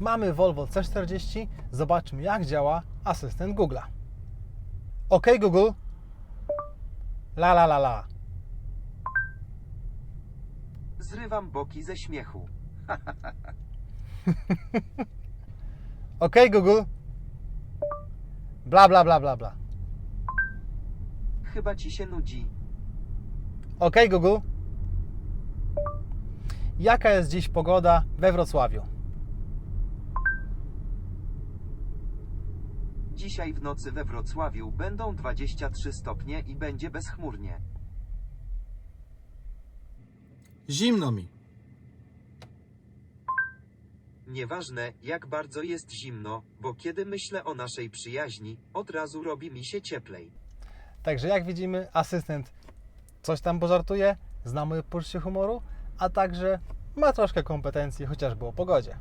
Mamy Volvo C40. Zobaczmy, jak działa asystent Google'a. OK Google. La la la la. Zrywam boki ze śmiechu. OK Google. Bla bla bla bla bla. Chyba ci się nudzi. OK Google. Jaka jest dziś pogoda we Wrocławiu? Dzisiaj w nocy we Wrocławiu będą 23 stopnie i będzie bezchmurnie. Zimno mi. Nieważne, jak bardzo jest zimno, bo kiedy myślę o naszej przyjaźni, od razu robi mi się cieplej. Także jak widzimy, asystent coś tam pożartuje, zna moje poczucie humoru, a także ma troszkę kompetencji chociażby o pogodzie.